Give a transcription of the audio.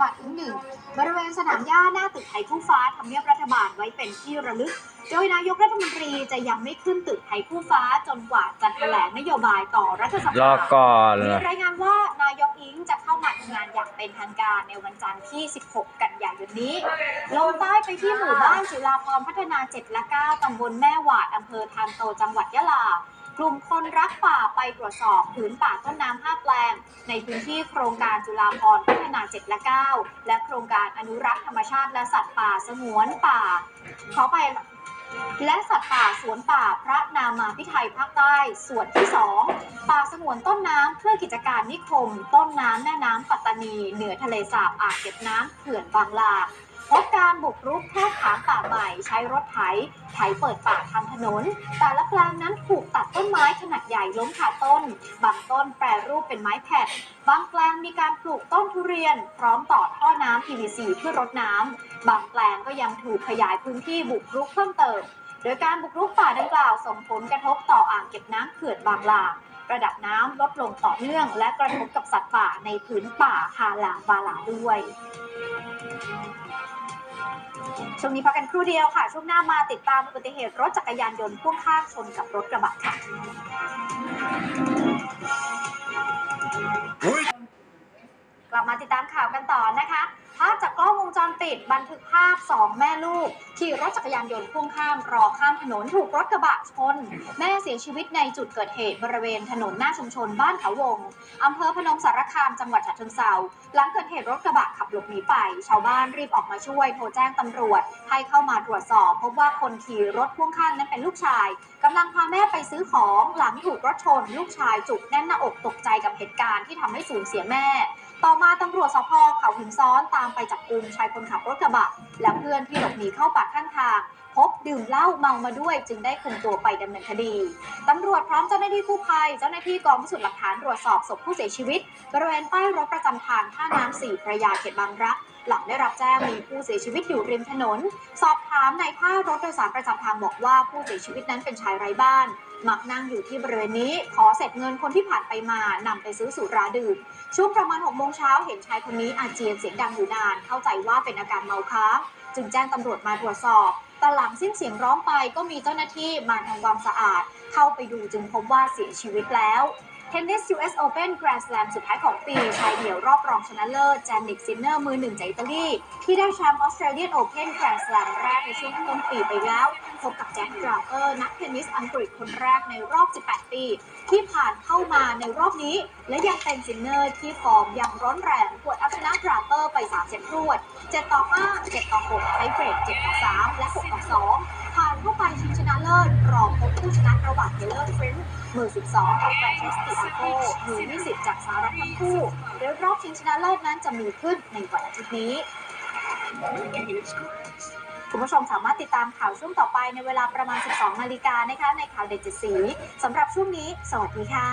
บาลที่หนึ่งบริเวณสนามหญ้าหน้าตึกไทยคู่ฟ้าทำเนียบรัฐบาลไว้เป็นที่ระลึก โดยนายกรัฐมนตรีจะยังไม่ขึ้นตึกไทยคู่ฟ้าจนกว่าจะแถลงนโยบายต่อรัฐสรภาอก่อนมีรายงานว่านายกอิงจะเข้ามาทำงานอย่างเป็นทางการในวันจันทร์ที่ 16 กันยายนนี้ ลงใต้ไปที่หมู่บ้านจุฬาพรณ์พัฒนา 7 และ 9 ตำบลแม่หวาดอำเภอทานโตจังหวัดยะลากลุ่มคนรักป่าไปตรวจสอบผืนป่าต้นน้ำ5แปลง ในพื้นที่โครงการจุฬาพรพัฒนา 7 และ 9 และโครงการอนุรักษ์ธรรมชาติและสัตว์ป่าสงวนป่าขอไปและสัตว์ป่าสวนป่าพระนามาพิไทยภาคใต้ส่วนที่ 2 ป่าสงวนต้นน้ำเพื่อกิจการนิคม ต้นน้ำแม่น้ำปัตตานี เหนือทะเลสาบอ่างเก็บน้ำเขื่อนบางลา พบการบุกรุกแทกถางป่าใหม่ใช้รถไถ ไถเปิดป่าทำถนน แต่ละแปลงนั้นถูกตัดต้นไม้ขนาดใหญ่ล้มขาต้น บางต้นแปรรูปเป็นไม้แผ่นบางแปลงมีการปลูกต้นทุเรียน พร้อมต่อท่อน้ำ PVC เพื่อรดน้ำ บางแปลงก็ยังถูกขยายพื้นที่บุกรุกเพิ่มเติม โดยการบุกรุกป่าดังกล่าวส่งผลกระทบต่ออ่างเก็บน้ำเขื่อนบางลาระดับน้ำลดลงต่อเนื่อง และกระทบกับสัตว์ป่าในพื้นป่าฮาลาบาลาด้วย ช่วงนี้พักกันครู่เดียวค่ะ ช่วงหน้ามาติดตามอุบัติเหตุรถจักรยานยนต์พ่วงข้างชนกับรถกระบะค่ะ ลับมาติดตามข่าวกันต่อนะคะภาพจากกล้องวงจรปิดบันทึกภาพ2แม่ลูกขี่รถจักรยานยนต์พ่วงข้ามรอข้ามถนนถูกรถกระบะชน แม่เสียชีวิตในจุดเกิดเหตุบริเวณถนนหน้าชุมชนบ้านเขาวงอำเภอพนมสารคามจังหวัดฉะเชิงเทราหลังเกิดเหตุรถกระบะขับหลบหนีไป ชาวบ้านรีบออกมาช่วยโทรแจ้งตำรวจ ให้เข้ามาตรวจสอบ พบว่าคนขี่รถพ่วงข้างนั้นเป็นลูกชายกำลังพาแม่ไปซื้อของหลังถูกรถชน ลูกชายจุกแน่นหน้าอกตกใจกับเหตุการณ์ที่ทำให้สูญเสียแม่ ต่อมาตำรวจสพเขาหินซ้อนตามไปจับกลุ่มชายคนขับรถกระบะ และเพื่อนที่หลบหนีเข้าป่าข้างทาง พบดื่มเหล้าเมามาด้วย จึงได้คุมตัวไปดำเนินคดีตำรวจพร้อมเจ้าหน้าที่กู้ภัย เจ้าหน้าที่กองพิสูจน์หลักฐานตรวจสอบศพผู้เสียชีวิตบริเวณป้ายรถประจำทางท่าน้ำสี่พระยาเขตบางรัก หลังได้รับแจ้งมีผู้เสียชีวิตอยู่ริมถนน สอบถามในายท่ารถโดยสารประจำทางบอกว่าผู้เสียชีวิตนั้นเป็นชายไร้บ้านมักนั่งอยู่ที่บริเวณนี้ ขอเสร็จเงินคนที่ผ่านไปมานำไปซื้อสุราดื่มช่วงประมาณ6โมงเช้าเห็นชายคนนี้อาเจียนเสียงดังอยู่นาน เข้าใจว่าเป็นอาการเมาค้างจึงแจ้งตำรวจมาตรวจสอบแต่หลังสิ้นเสียงร้องไปก็มีเจ้าหน้าที่มาทำความสะอาด เข้าไปดูจึงพบว่าเสียชีวิตแล้ว เทนนิส US Open Grand Slam สุดท้ายของปีชายเดี่ยวรอบรองชนะเลิศแจนนิกซินเนอร์มือหนึ่งจากอิตาลี ที่ได้แชมป์ Australian Open Grand Slam แรกในช่วงต้นปีไปแล้ว พบกับแจ็คดราเปอร์นักเทนนิสอังกฤษคนแรกในรอบ 18 ปี ที่ผ่านเข้ามาในรอบนี้ และยังเป็นซินเนอร์ที่ฟอร์มยังร้อนแรงกวดเอาชนะดราเปอร์ไป3เซตรวด 7 ต่อ 5 7 ต่อ 6 ไทเบรก 7 ต่อ 3 และ 6 ต่อ 2 ผ่านเข้าไปชิงชนะเลิศรองพบผู้ชนะระหว่างเทเลอร์ฟริน มือ 12 กับแฟรนชิสติอาโกมือ 20 จากสหรัฐทั้งคู่โดยรอบชิงชนะเลิศนั้นจะมีขึ้นในวันอาทิตย์นี้ คุณผู้ชมสามารถติดตามข่าวช่วงต่อไปในเวลาประมาณ 12 นาฬิกานะคะในข่าวเด็ดเจ็ดสีสำหรับช่วงนี้ สวัสดีค่ะ